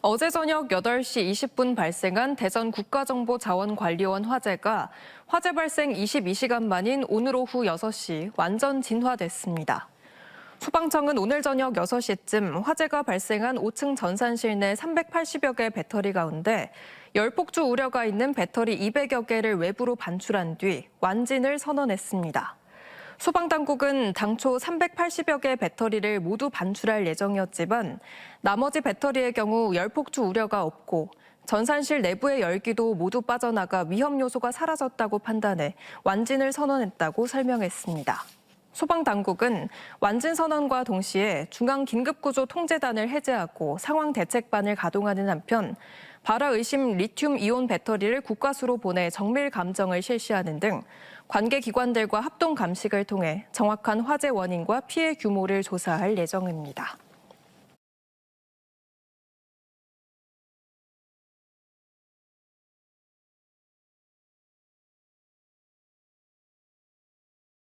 어제 저녁 8시 20분 발생한 대전 국가정보자원관리원 화재가 화재 발생 22시간 만인 오늘 오후 6시 완전 진화됐습니다. 소방청은 오늘 저녁 6시쯤 화재가 발생한 5층 전산실 내 380여 개의 배터리 가운데 열폭주 우려가 있는 배터리 200여 개를 외부로 반출한 뒤 완진을 선언했습니다. 소방당국은 당초 380여 개의 배터리를 모두 반출할 예정이었지만 나머지 배터리의 경우 열폭주 우려가 없고 전산실 내부의 열기도 모두 빠져나가 위험 요소가 사라졌다고 판단해 완진을 선언했다고 설명했습니다. 소방 당국은 완진 선언과 동시에 중앙 긴급구조 통제단을 해제하고 상황 대책반을 가동하는 한편 발화 의심 리튬 이온 배터리를 국가수로 보내 정밀 감정을 실시하는 등 관계 기관들과 합동 감식을 통해 정확한 화재 원인과 피해 규모를 조사할 예정입니다.